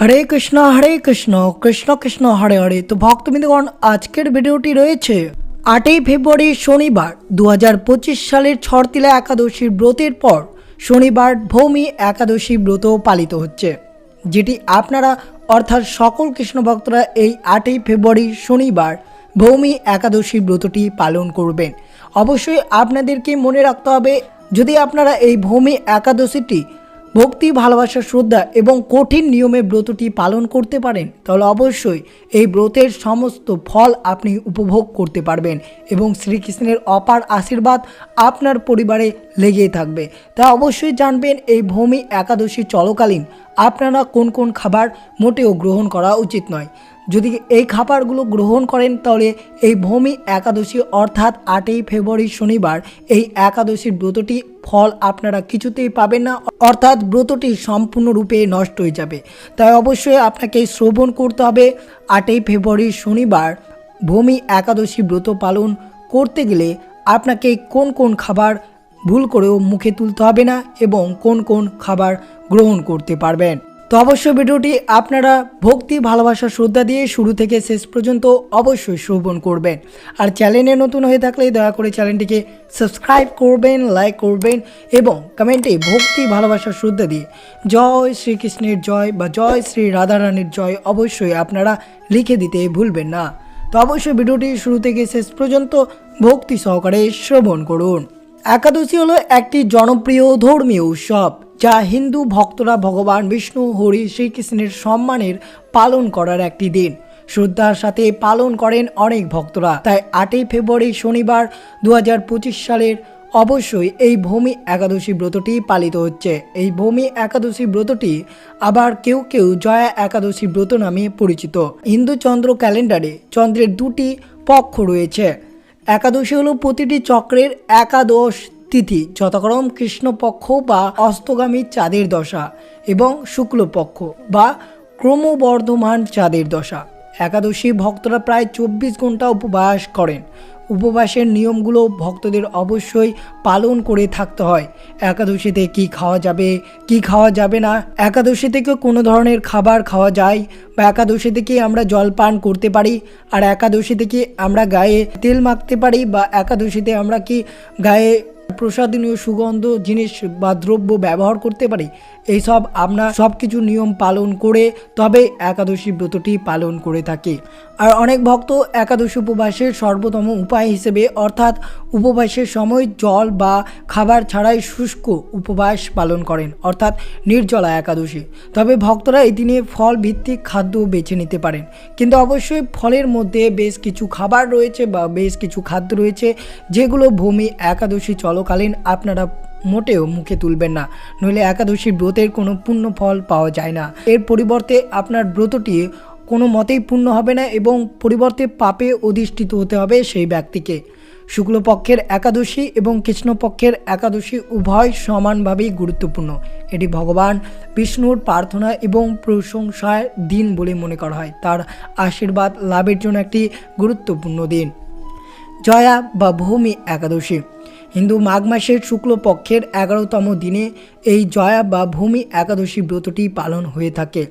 হরে কৃষ্ণ হরে কৃষ্ণ কৃষ্ণ কৃষ্ণ, হরে হরে। তো ভক্তবৃন্দগণ, আজকের ভিডিওটি রয়েছে আটই ফেব্রুয়ারি শনিবার দু হাজার পঁচিশ সালের ছড়তিলা একাদশীর ব্রতের পর শনিবার ভৌমি একাদশী ব্রত পালিত হচ্ছে, যেটি আপনারা, অর্থাৎ সকল কৃষ্ণ ভক্তরা এই আটই ফেব্রুয়ারি শনিবার ভৌমি একাদশী ব্রতটি পালন করবেন। অবশ্যই আপনাদেরকে মনে রাখতে হবে, যদি আপনারা এই ভৌমি একাদশীটি ভক্তি, ভালোবাসা, শ্রদ্ধা এবং কঠিন নিয়মে ব্রতটি পালন করতে পারেন, তাহলে অবশ্যই এই ব্রতের সমস্ত ফল আপনি উপভোগ করতে পারবেন এবং শ্রীকৃষ্ণের অপার আশীর্বাদ আপনার পরিবারে লেগেই থাকবে। তা অবশ্যই জানবেন, এই ভূমি একাদশী চলকালীন আপনারা কোন কোন খাবার মোটেও গ্রহণ করা উচিত নয়। যদি এই খাবারগুলো গ্রহণ করেন, তাহলে এই ভূমি একাদশী, অর্থাৎ আটই ফেব্রুয়ারি শনিবার, এই একাদশীর ব্রতটি ফল আপনারা কিছুতেই পাবেন না, অর্থাৎ ব্রতটি সম্পূর্ণরূপে নষ্ট হয়ে যাবে। তাই অবশ্যই আপনাকে শ্রবণ করতে হবে। আটই ফেব্রুয়ারি শনিবার, ভূমি একাদশী ব্রত পালন করতে গেলে আপনাকে কোন কোন খাবার ভুল করেও মুখে তুলতে হবে না এবং কোন কোন খাবার গ্রহণ করতে পারবেন। তো অবশ্যই ভিডিওটি আপনারা ভক্তি, ভালোবাসা, শ্রদ্ধা দিয়ে শুরু থেকে শেষ পর্যন্ত অবশ্যই শ্রবণ করবেন। আর চ্যানেলে নতুন হয়ে থাকলে দয়া করে চ্যানেলটিকে সাবস্ক্রাইব করবেন, লাইক করবেন এবং কমেন্টে ভক্তি, ভালোবাসা, শ্রদ্ধা দিয়ে জয় শ্রীকৃষ্ণের জয় বা জয় শ্রী রাধারানীর জয় অবশ্যই আপনারা লিখে দিতে ভুলবেন না। তো অবশ্যই ভিডিওটি শুরু থেকে শেষ পর্যন্ত ভক্তি সহকারে শ্রবণ করুন। একাদশী হলো একটি জনপ্রিয় ধর্মীয় উৎসব। যা হিন্দু ভক্তরা ভগবান বিষ্ণু, হরি, শ্রীকৃষ্ণের সম্মানের পালন করার একটি দিন। শ্রদ্ধার সাথে পালন করেন অনেক ভক্তরা। তাই আটই ফেব্রুয়ারি শনিবার দু হাজার পঁচিশ সালের অবশ্যই এই ভূমি একাদশী ব্রতটি পালিত হচ্ছে। এই ভূমি একাদশী ব্রতটি আবার কেউ কেউ জয়া একাদশী ব্রত নামে পরিচিত। হিন্দু চন্দ্র ক্যালেন্ডারে চন্দ্রের দুটি পক্ষ রয়েছে। একাদশী হলো প্রতিটি চক্রের একাদশ তিথি, যথাক্রম কৃষ্ণপক্ষ বা অস্তগামী চাঁদের দশা এবং শুক্লপক্ষ বা ক্রমবর্ধমান চাঁদের দশা। একাদশী ভক্তরা প্রায় চব্বিশ ঘণ্টা উপবাস করেন। উপবাসের নিয়মগুলো ভক্তদের অবশ্যই পালন করে থাকতে হয়। একাদশীতে কি খাওয়া যাবে, কি খাওয়া যাবে না একাদশী থেকে কোনো ধরনের খাবার খাওয়া যায় বা একাদশী থেকে আমরা জল পান করতে পারি, আর একাদশী থেকে আমরা গায়ে তেল মাখতে পারি বা একাদশীতে আমরা কি গায়ে প্রসাদনীয় সুগন্ধ, জিনিস বা দ্রব্য ব্যবহার করতে পারি, এইসব আমরা সব কিছু নিয়ম পালন করে, তবে একাদশী ব্রতটি পালন করে থাকি। আর অনেক ভক্ত একাদশী উপবাসের সর্বোত্তম উপায় হিসেবে, অর্থাৎ উপবাসের সময় জল বা খাবার ছাড়াই শুষ্ক উপবাস পালন করেন, অর্থাৎ নির্জলা একাদশী। তবে ভক্তরা এই দিনে ফল ভিত্তিক খাদ্য বেছে নিতে পারেন। কিন্তু অবশ্যই ফলের মধ্যে বেশ কিছু খাবার রয়েছে বা বেশ কিছু খাদ্য রয়েছে, যেগুলো ভূমি একাদশী চলকালীন আপনারা মোটেও মুখে তুলবেন না। নইলে একাদশী ব্রতের কোনো পূর্ণ ফল পাওয়া যায় না। এর পরিবর্তে আপনার ব্রতটি কোনো মতেই পূর্ণ হবে না এবং পরিবর্তে পাপে অধিষ্ঠিত হতে হবে সেই ব্যক্তিকে। শুক্লপক্ষের একাদশী এবং কৃষ্ণপক্ষের একাদশী উভয় সমানভাবেই গুরুত্বপূর্ণ। এটি ভগবান বিষ্ণুর প্রার্থনা এবং প্রশংসার দিন বলে মনে করা হয়। তার আশীর্বাদ লাভের জন্য একটি গুরুত্বপূর্ণ দিন। জয়া বা ভূমি একাদশী। হিন্দু মাঘ মাসের শুক্লপক্ষের এগারোতম দিনে এই জয়া বা ভূমি একাদশী ব্রতটি পালন হয়ে থাকে।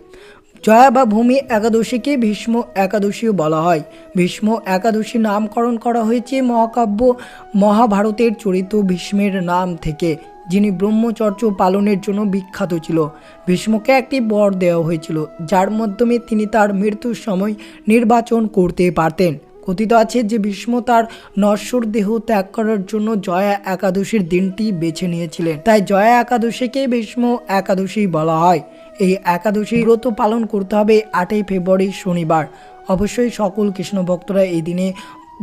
জয়া বা ভূমি একাদশীকে ভীষ্ম একাদশীও বলা হয়। ভীষ্ম একাদশী নামকরণ করা হয়েছে মহাকাব্য মহাভারতের চরিত ভীষ্মের নাম থেকে, যিনি ব্রহ্মচর্য পালনের জন্য বিখ্যাত ছিল। ভীষ্মকে একটি বর দেওয়া হয়েছিল, যার মাধ্যমে তিনি তার মৃত্যুর সময় নির্বাচন করতে পারতেন। কথিত আছে যে ভীষ্ম তার নশ্বর দেহ ত্যাগ করার জন্য জয়া একাদশীর দিনটি বেছে নিয়েছিলেন। তাই জয়া একাদশীকে ভীষ্ম একাদশী বলা হয়। এই একাদশী ব্রত পালন করতে হবে আটই ফেব্রুয়ারি শনিবার। অবশ্যই সকল কৃষ্ণ ভক্তরা এই দিনে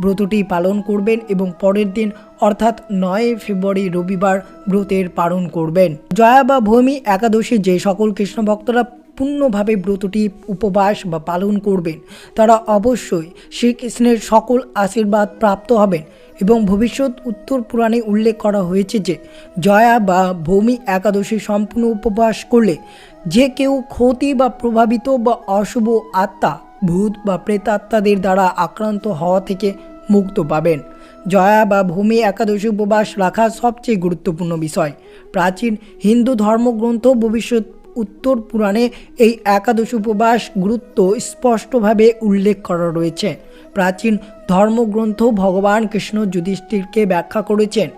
ব্রতটি পালন করবেন এবং পরের দিন অর্থাৎ নয় ফেব্রুয়ারি রবিবার ব্রতের পালন করবেন। জয়া বা ভূমি একাদশী যে সকল কৃষ্ণ ভক্তরা পূর্ণভাবে ব্রতটি উপবাস বা পালন করবেন। তারা অবশ্যই শ্রীকৃষ্ণের সকল আশীর্বাদ প্রাপ্ত হবেন এবং ভবিষ্যৎ উত্তর পুরাণে উল্লেখ করা হয়েছে যে, জয়া বা ভূমি একাদশী সম্পূর্ণ উপবাস করলে যে কেউ ক্ষতি বা প্রভাবিত বা অশুভ আত্মা, ভূত বা প্রেতাত্মাদের দ্বারা আক্রান্ত হওয়া থেকে মুক্ত পাবেন। জয়া বা ভূমি একাদশী উপবাস রাখা সবচেয়ে গুরুত্বপূর্ণ বিষয়। প্রাচীন হিন্দু ধর্মগ্রন্থ ভবিষ্যৎ উত্তর পুরাণে এই একাদশ উপবাস গুরুত্ব স্পষ্টভাবে উল্লেখ করা রয়েছে। প্রাচীন ধর্মগ্রন্থ ভগবান কৃষ্ণ যুধিষ্ঠিরকে ব্যাখ্যা করেছেন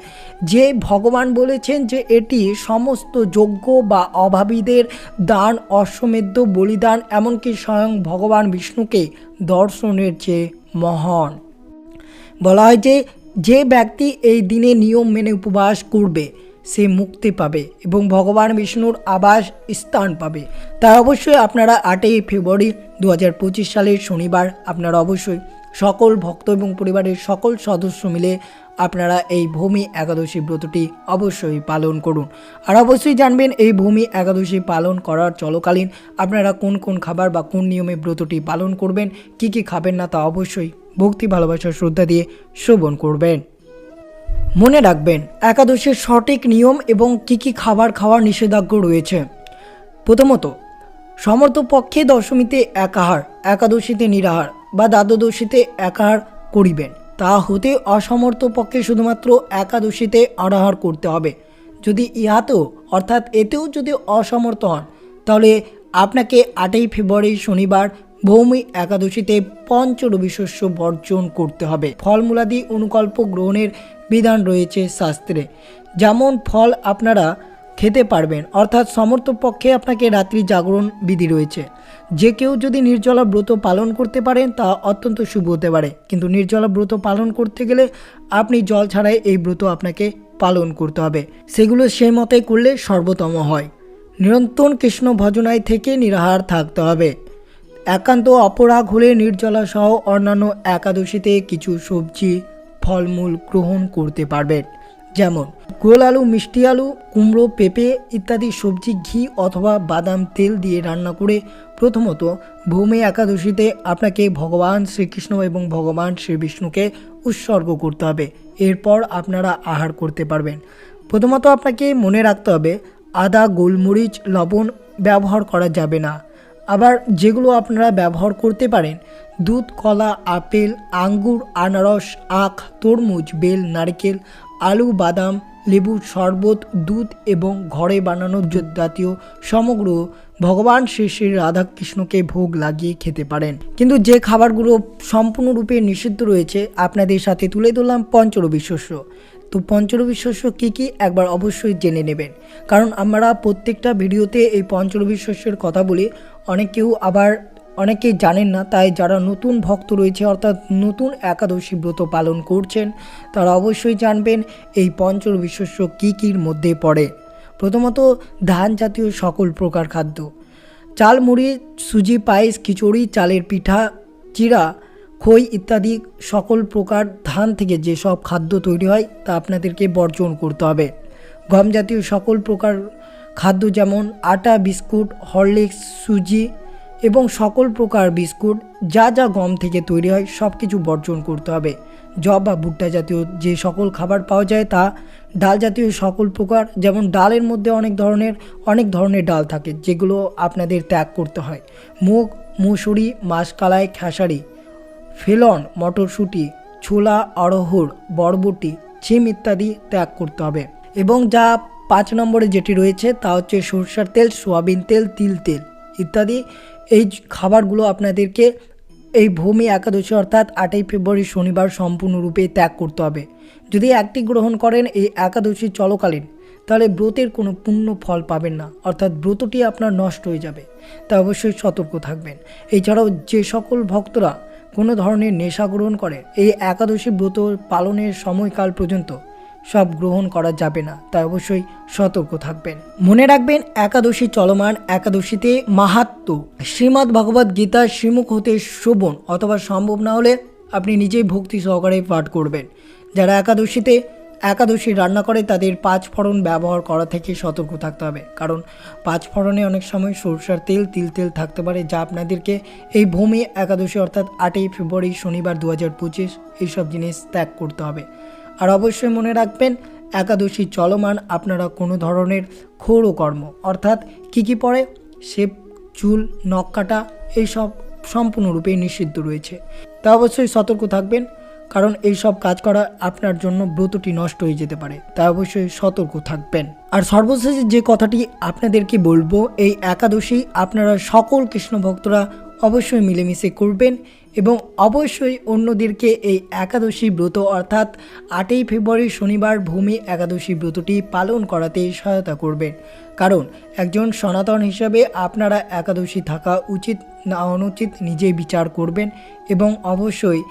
যে ভগবান বলেছেন যে এটি সমস্ত যোগ্য বা অভাবীদের দান, অশ্বমেধ, বলিদান, এমনকি স্বয়ং ভগবান বিষ্ণুকে দর্শনের চেয়ে মহান। বলা হয় যে যে ব্যক্তি এই দিনে নিয়ম মেনে উপবাস করবে সে মুক্তি পাবে এবং ভগবান বিষ্ণুর আবাস স্থান পাবে। তাই অবশ্যই আপনারা আটই ফেব্রুয়ারি দু হাজার পঁচিশ সালের শনিবার আপনারা অবশ্যই সকল ভক্ত এবং পরিবারের সকল সদস্য মিলে আপনারা এই ভূমি একাদশী ব্রতটি অবশ্যই পালন করুন। আর অবশ্যই জানবেন এই ভূমি একাদশী পালন করার চলকালীন আপনারা কোন কোন খাবার বা কোন নিয়মে ব্রতটি পালন করবেন, কি কি খাবেন না তা অবশ্যই ভক্তি, ভালোবাসা, শ্রদ্ধা দিয়ে শ্রবণ করবেন। মনে রাখবেন, একাদশীর সঠিক নিয়ম এবং কি কি খাবার খাওয়ার নিষেধাজ্ঞা রয়েছে। প্রথমত, সমর্থ পক্ষে দশমীতে একাহার, একাদশীতে নিরাহার বা দ্বাদশীতে একাহার করিবেন। তা হতে অসমর্থ পক্ষে শুধুমাত্র একাদশীতে অনাহার করতে হবে। যদি ইহাতেও, অর্থাৎ এতেও যদি অসমর্থ হন, তাহলে আপনাকে আটই ফেব্রুয়ারি শনিবার ভৌমি একাদশীতে পঞ্চরবি শস্য বর্জন করতে হবে। ফলমূলাদি অনুকল্প গ্রহণের বিধান রয়েছে শাস্ত্রে। যেমন ফল আপনারা খেতে পারবেন, অর্থাৎ সমর্থ পক্ষে আপনাকে রাত্রি জাগরণ বিধি রয়েছে। যে কেউ যদি নির্জলা ব্রত পালন করতে পারেন, তা অত্যন্ত শুভ হতে পারে। কিন্তু নির্জলা ব্রত পালন করতে গেলে আপনি জল ছাড়াই এই ব্রত আপনাকে পালন করতে হবে। সেগুলো সেই মতে করলে সর্বোত্তম হয়। নিরন্তর কৃষ্ণ ভজনায় থেকে নিরাহার থাকতে হবে। একান্ত অপরাগ হলে নির্জলা সহ অন্যান্য একাদশীতে কিছু সবজি ফলমূল গ্রহণ করতে পারবেন। যেমন গোল আলু, মিষ্টি আলু, কুমড়ো, পেঁপে ইত্যাদি সবজি, ঘি অথবা বাদাম তেল দিয়ে রান্না করে প্রথমত ভূমি একাদশীতে আপনাকে ভগবান শ্রীকৃষ্ণ এবং ভগবান শ্রী বিষ্ণুকে উৎসর্গ করতে হবে। এরপর আপনারা আহার করতে পারবেন। প্রথমত আপনাকে মনে রাখতে হবে, আদা, গোলমরিচ, লবণ ব্যবহার করা যাবে না। আবার যেগুলো আপনারা ব্যবহার করতে পারেন, দুধ, কলা, আপেল, আঙ্গুর, আনারস, আখ, তরমুজ, বেল, নারকেল, আলু, বাদাম লেবুর শরবত, দুধ এবং ঘরে বানানো জাতীয় সমগ্র ভগবান শ্রী শ্রী রাধাকৃষ্ণকে ভোগ লাগিয়ে খেতে পারেন। কিন্তু যে খাবারগুলো সম্পূর্ণরূপে নিষিদ্ধ রয়েছে, আপনাদের সাথে তুলে ধরলাম পঞ্চরবি শস্য তো পঞ্চরবি শস্য কী কী একবার অবশ্যই জেনে নেবেন। কারণ আমরা প্রত্যেকটা ভিডিওতে এই পঞ্চরবি শস্যের কথা বলি। অনেকেও আবার অনেকেই জানেন না, তাই যারা নতুন ভক্ত রয়েছে, অর্থাৎ নতুন একাদশী ব্রত পালন করছেন, তারা অবশ্যই জানবেন এই পঞ্চরবি শস্য কী কীর মধ্যে পড়ে। প্রথমত, ধান জাতীয় সকল প্রকার খাদ্য। চাল মুড়ি সুজি, পায়েস, খিচুড়ি, চালের পিঠা, চিড়া খই ইত্যাদি সকল প্রকার ধান থেকে যেসব খাদ্য তৈরি হয় তা আপনাদেরকে বর্জন করতে হবে। গম জাতীয় সকল প্রকার খাদ্য যেমন আটা, বিস্কুট, হরলিক্স, সুজি এবং সকল প্রকার বিস্কুট যা যা গম থেকে তৈরি হয় সব কিছু বর্জন করতে হবে। জব বা ভুট্টা জাতীয় যে সকল খাবার পাওয়া যায় তা ডাল জাতীয় সকল প্রকার যেমন ডালের মধ্যে অনেক ধরনের অনেক ধরনের ডাল থাকে যেগুলো আপনাদের ত্যাগ করতে হয়। মুগ, মুসুরি, মাসকালাই, খেসারি ফেলন, মটরশুঁটি, ছোলা অড়হর বরবটি চিম ইত্যাদি ত্যাগ করতে হবে। এবং যা পাঁচ নম্বরে যেটি রয়েছে তা হচ্ছে সরষের তেল, সোয়াবিন তেল, তিল তেল ইত্যাদি। এই খাবারগুলো আপনাদেরকে এই ভূমি একাদশী অর্থাৎ আটই ফেব্রুয়ারি শনিবার সম্পূর্ণরূপে ত্যাগ করতে হবে। যদি একটি গ্রহণ করেন এই একাদশী চলকালীন, তাহলে ব্রতের কোনো পূর্ণ ফল পাবেন না, অর্থাৎ ব্রতটি আপনার নষ্ট হয়ে যাবে। তা অবশ্যই সতর্ক থাকবেন। এছাড়াও যে সকল ভক্তরা কোনো ধরনের নেশা গ্রহণ করে এই একাদশী ব্রত পালনের সময়কাল পর্যন্ত সব গ্রহণ করা যাবে না, তাই অবশ্যই সতর্ক থাকবেন। মনে রাখবেন, একাদশী চলমান, একাদশীতে মাহাত্ম। শ্রীমদ্ ভগবৎ গীতা শ্রীমুখ হতে শোভন অথবা সম্ভব না হলে আপনি নিজেই ভক্তি সহকারে পাঠ করবেন। যারা একাদশীতে একাদশী রান্না করে তাদের পাঁচ ফোড়ন ব্যবহার করা থেকে সতর্ক থাকতে হবে। কারণ পাঁচ ফোড়নে অনেক সময় সরষার তেল, তিল তেল থাকতে পারে, যা আপনাদেরকে এই ভূমি একাদশী অর্থাৎ আটই ফেব্রুয়ারি শনিবার দু হাজার পঁচিশ এইসব জিনিস ত্যাগ করতে হবে। আর অবশ্যই মনে রাখবেন, একাদশী চলমান আপনারা কোনো ধরনের ক্ষৌর কর্ম, অর্থাৎ কী কী পড়ে, শেপ, চুল, নখ কাটা এইসব সম্পূর্ণরূপে নিষিদ্ধ রয়েছে। তা অবশ্যই সতর্ক থাকবেন কারণ এই সব কাজ করা আপনার জন্য ব্রতটি নষ্ট হয়ে যেতে পারে তাই অবশ্যই সতর্ক থাকবেন। আর সর্বশেষে যে কথাটি আপনাদেরকে বলব, এই একাদশী আপনারা সকল কৃষ্ণ ভক্তরা অবশ্যই মিলেমিশে করবেন এবং অবশ্যই অন্যদেরকে এই একাদশী ব্রত অর্থাৎ আটই ফেব্রুয়ারি শনিবার ভূমি একাদশী ব্রতটি পালন করাতে সহায়তা করবেন। কারণ একজন সনাতন হিসাবে আপনারা একাদশী থাকা উচিত, না অনুচিত নিজেই বিচার করবেন এবং অবশ্যই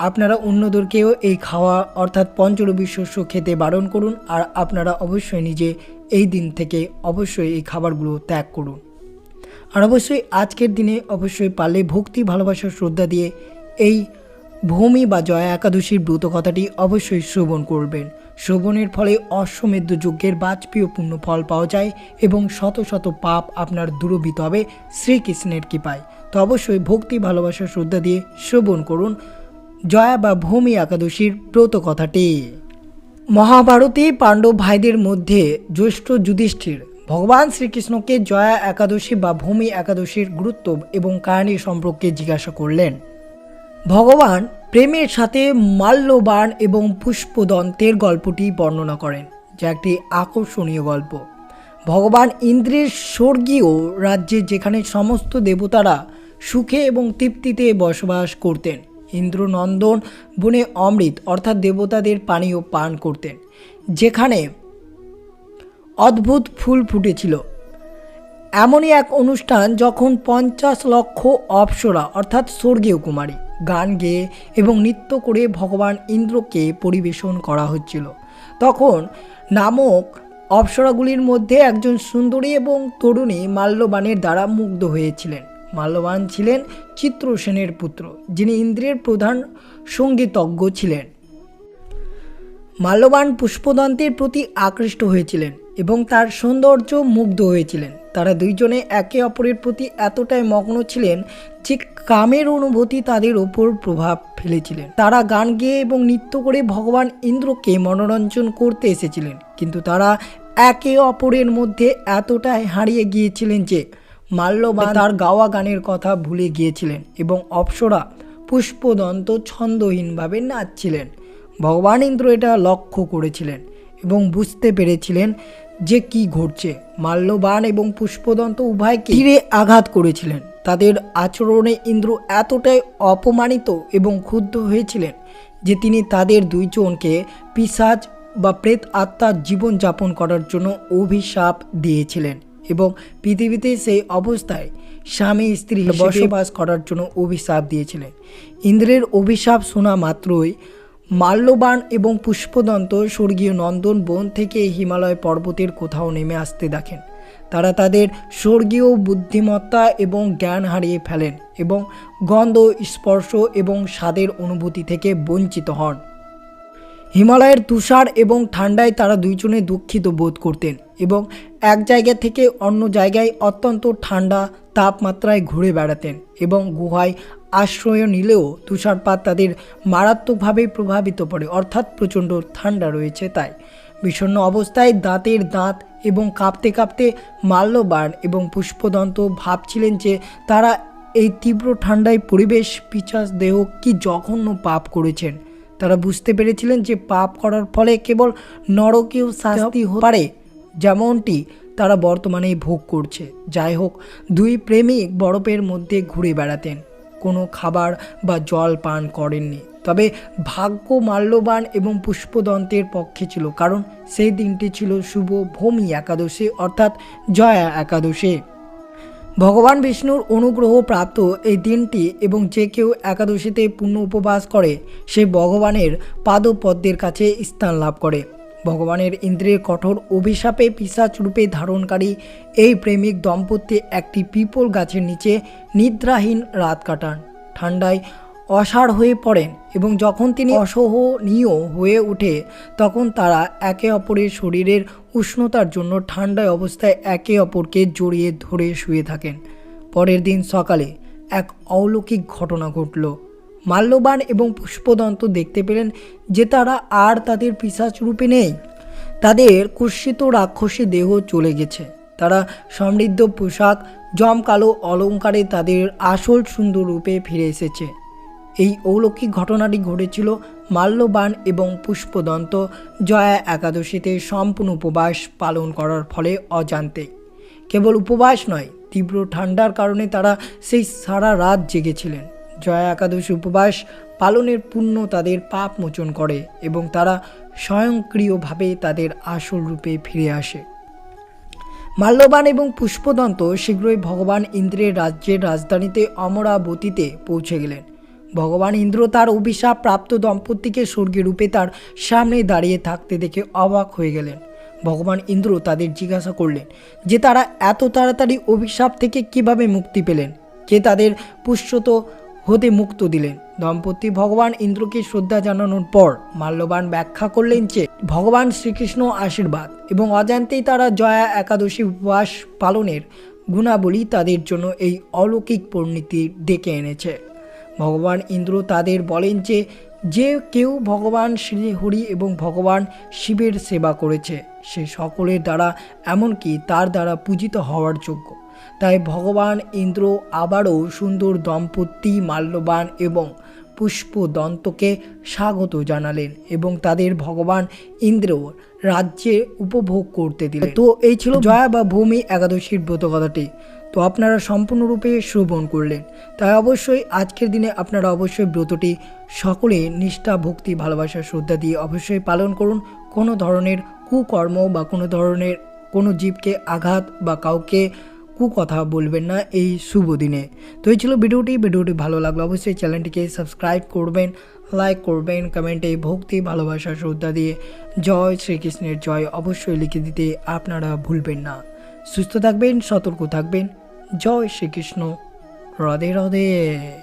আপনারা অন্যদেরকেও এই খাওয়া অর্থাৎ পঞ্চরবি শস্য খেতে বারণ করুন আর আপনারা অবশ্যই নিজে এই দিন থেকে অবশ্যই এই খাবারগুলো ত্যাগ করুন। আর অবশ্যই আজকের দিনে অবশ্যই পারলে ভক্তি, ভালোবাসা, শ্রদ্ধা দিয়ে এই ভূমি বা জয়া একাদশীর ব্রত কথাটি অবশ্যই শ্রবণ করবেন। শ্রবণের ফলে অশ্বমেধ যজ্ঞের বাজপেয় পূর্ণ ফল পাওয়া যায় এবং শত শত পাপ আপনার দূরভূত হবে শ্রীকৃষ্ণের কৃপায়। তো অবশ্যই ভক্তি, ভালোবাসা, শ্রদ্ধা দিয়ে শ্রবণ করুন। জয়া বা ভূমি একাদশীর ব্রত কথাটি মহাভারতে পাণ্ডব ভাইদের মধ্যে জ্যৈষ্ঠ যুধিষ্ঠির ভগবান শ্রীকৃষ্ণকে জয়া একাদশী বা ভূমি একাদশীর গুরুত্ব এবং কাহিনী সম্পর্কে জিজ্ঞাসা করলেন। ভগবান প্রেমের সাথে মাল্যবান এবং পুষ্পদন্তের গল্পটি বর্ণনা করেন, যা একটি আকর্ষণীয় গল্প। ভগবান ইন্দ্রের স্বর্গীয় রাজ্যে যেখানে সমস্ত দেবতারা সুখে এবং তৃপ্তিতে বসবাস করতেন ইন্দ্রনন্দন বনে অমৃত অর্থাৎ দেবতাদের পানীয় পান করতেন। যেখানে অদ্ভুত ফুল ফুটেছিল। এমনই এক অনুষ্ঠান যখন পঞ্চাশ লক্ষ অপ্সরা অর্থাৎ স্বর্গীয় কুমারী গান গেয়ে এবং নৃত্য করে ভগবান ইন্দ্রকে পরিবেশন করা হচ্ছিল। তখন নামক অপ্সরাগুলির মধ্যে একজন সুন্দরী এবং তরুণী মাল্যবানের দ্বারা মুগ্ধ হয়েছিলেন। মাল্যবান ছিলেন চিত্রসেনের পুত্র, যিনি ইন্দ্রের প্রধান সঙ্গীতজ্ঞ ছিলেন। মাল্যবান পুষ্পদন্তের প্রতি আকৃষ্ট হয়েছিলেন এবং তার সৌন্দর্য মুগ্ধ হয়েছিলেন। তারা দুইজনে একে অপরের প্রতি এতটাই মগ্ন ছিলেন যে কামের অনুভূতি তাদের ওপর প্রভাব ফেলেছিলেন। তারা গান গেয়ে এবং নৃত্য করে ভগবান ইন্দ্রকে মনোরঞ্জন করতে এসেছিলেন, কিন্তু তারা একে অপরের মধ্যে এতটাই হারিয়ে গিয়েছিলেন যে মাল্যবান তার গাওয়া গানের কথা ভুলে গিয়েছিলেন এবং অপ্সরা পুষ্পদন্ত ছন্দহীনভাবে নাচছিলেন। ভগবান ইন্দ্র এটা লক্ষ্য করেছিলেন এবং বুঝতে পেরেছিলেন যে কি ঘটছে। মাল্যবান এবং পুষ্পদন্ত উভয়কে ধীরে আঘাত করেছিলেন। তাদের আচরণে ইন্দ্র এতটাই অপমানিত এবং ক্ষুব্ধ হয়েছিলেন যে তিনি তাদের দুইজনকে পিসাজ বা প্রেত আত্মার জীবনযাপন করার জন্য অভিশাপ দিয়েছিলেন। এবং পৃথিবীতে সেই অবস্থায় স্বামী স্ত্রী বসবাস করার জন্য অভিশাপ দিয়েছিলেন ইন্দ্রের অভিশাপ শোনা মাত্রই মাল্যবান এবং পুষ্পদন্ত স্বর্গীয় নন্দন বন থেকে হিমালয় পর্বতের কোথাও নেমে আসতে দেখেন। তারা তাদের স্বর্গীয় বুদ্ধিমত্তা এবং জ্ঞান হারিয়ে ফেলেন এবং গন্ধ স্পর্শ এবং স্বাদের অনুভূতি থেকে বঞ্চিত হন। হিমালয়ের তুষার এবং ঠান্ডায় তারা দুইজনে দুঃখিত বোধ করতেন এবং এক জায়গা থেকে অন্য জায়গায় অত্যন্ত ঠান্ডা তাপমাত্রায় ঘুরে বেড়াতেন এবং গুহায় আশ্রয় নিলেও তুষারপাত তাদের মারাত্মকভাবে প্রভাবিত করে অর্থাৎ প্রচণ্ড ঠান্ডা রয়েছে তাই। বিষণ্ণ অবস্থায় দাঁতের দাঁত এবং কাঁপতে কাঁপতে মাল্যবান এবং পুষ্পদন্ত ভাবছিলেন যে তারা এই তীব্র ঠান্ডায় পরিবেশ পিচাস দেহ কি জঘন্য পাপ করেছেন। তারা বুঝতে পেরেছিলেন যে পাপ করার ফলে কেবল নরকেও শাস্তি হতে পারে যেমনটি তারা বর্তমানে ভোগ করছে। যাই হোক দুই প্রেমিক বরফের মধ্যে ঘুরে বেড়াতেন। কোনো খাবার বা জল পান করেননি। তবে ভাগ্য মাল্যবান এবং পুষ্পদন্তের পক্ষে ছিল কারণ সেই দিনটি ছিল শুভ ভূমি একাদশী অর্থাৎ জয়া একাদশী। ভগবান বিষ্ণুর অনুগ্রহ প্রাপ্ত এই দিনটি এবং যে কেউ একাদশীতে পূর্ণ উপবাস করে, সে ভগবানের পাদপদ্মের কাছে স্থান লাভ করে। ভগবানের ইন্দ্রের কঠোর অভিশাপে পিসাচ রূপে ধারণকারী এই প্রেমিক দম্পতি একটি পিপল গাছের নিচে নিদ্রাহীন রাত কাটান। ঠান্ডায় অসাড় হয়ে পড়েন এবং যখন তিনি অসহনীয় হয়ে ওঠে, তখন তারা একে অপরের শরীরের উষ্ণতার জন্য ঠান্ডায় অবস্থায় একে অপরকে জড়িয়ে ধরে শুয়ে থাকেন। পরের দিন সকালে এক অলৌকিক ঘটনা ঘটল। মাল্যবান এবং পুষ্পদন্ত দেখতে পেলেন যে তারা আর তাদের পিসাচ রূপে নেই। তাদের কুৎসিত রাক্ষসী দেহ চলে গেছে। তারা সমৃদ্ধ পোশাক জমকালো অলঙ্কারে তাদের আসল সুন্দর রূপে ফিরে এসেছে। এই অলৌকিক ঘটনাটি ঘটেছিল মাল্যবান এবং পুষ্পদন্ত জয়া একাদশীতে সম্পূর্ণ উপবাস পালন করার ফলে অজান্তে। কেবল উপবাস নয়, তীব্র ঠান্ডার কারণে তারা সেই সারা রাত জেগেছিলেন। জয়া একাদশী উপবাস পালনের পুণ্য তাদের পাপ মোচন করে এবং তারা স্বয়ংক্রিয়ভাবে তাদের আসল রূপে ফিরে আসে। মাল্যবান এবং পুষ্পদন্ত শীঘ্রই ভগবান ইন্দ্রের রাজ্যের রাজধানীতে অমরাবতীতে পৌঁছে গেলেন। ভগবান ইন্দ্র তার অভিশাপ প্রাপ্ত দম্পতিকে স্বর্গীয় রূপে তার সামনে দাঁড়িয়ে থাকতে দেখে অবাক হয়ে গেলেন। ভগবান ইন্দ্র তাদের জিজ্ঞাসা করলেন যে তারা এত তাড়াতাড়ি অভিশাপ থেকে কীভাবে মুক্তি পেলেন? কে তাদের পুষ্যত হতে মুক্ত দিলেন? দম্পতি ভগবান ইন্দ্রকে শ্রদ্ধা জানানোর পর মাল্যবান ব্যাখ্যা করলেন যে, ভগবান শ্রীকৃষ্ণ আশীর্বাদ এবং অজান্তেই তারা জয়া একাদশী উপবাস পালনের গুণাবলী তাদের জন্য এই অলৌকিক পরিণতি ডেকে এনেছে। ভগবান ইন্দ্র তাদের বলেন যে যে কেউ ভগবান শ্রীহরি এবং ভগবান শিবের সেবা করেছে সে সকলের দ্বারা এমনকি তার দ্বারা পূজিত হওয়ার যোগ্য। তাই ভগবান ইন্দ্র আবারও সুন্দর দম্পতি মাল্যবান এবং পুষ্পদন্তকে স্বাগত জানালেন এবং তাদের ভগবান ইন্দ্র রাজ্যে উপভোগ করতে দিলেন। তো এই ছিল জয়া বা ভূমি একাদশীর ব্রত কথাটি তো আপনারা সম্পূর্ণরূপে শ্রবণ করলেন। তাই অবশ্যই আজকের দিনে আপনারা অবশ্যই ব্রতটি সকলে নিষ্ঠা, ভক্তি, ভালোবাসা, শ্রদ্ধা দিয়ে অবশ্যই পালন করুন। কোনো ধরনের কুকর্ম বা কোনো ধরনের কোনো জীবকে আঘাত বা কাউকে কুকথা বলবেন না এই শুভ দিনে। তো এই ছিল ভিডিওটি। ভিডিওটি ভালো লাগল অবশ্যই চ্যানেলটিকে সাবস্ক্রাইব করবেন, লাইক করবেন, কমেন্টে ভক্তি, ভালোবাসা, শ্রদ্ধা দিয়ে জয় শ্রীকৃষ্ণের জয় অবশ্যই লিখে দিতে আপনারা ভুলবেন না। সুস্থ থাকবেন সতর্ক থাকবেন। জয় শ্রীকৃষ্ণ। হ্রদে রাধে।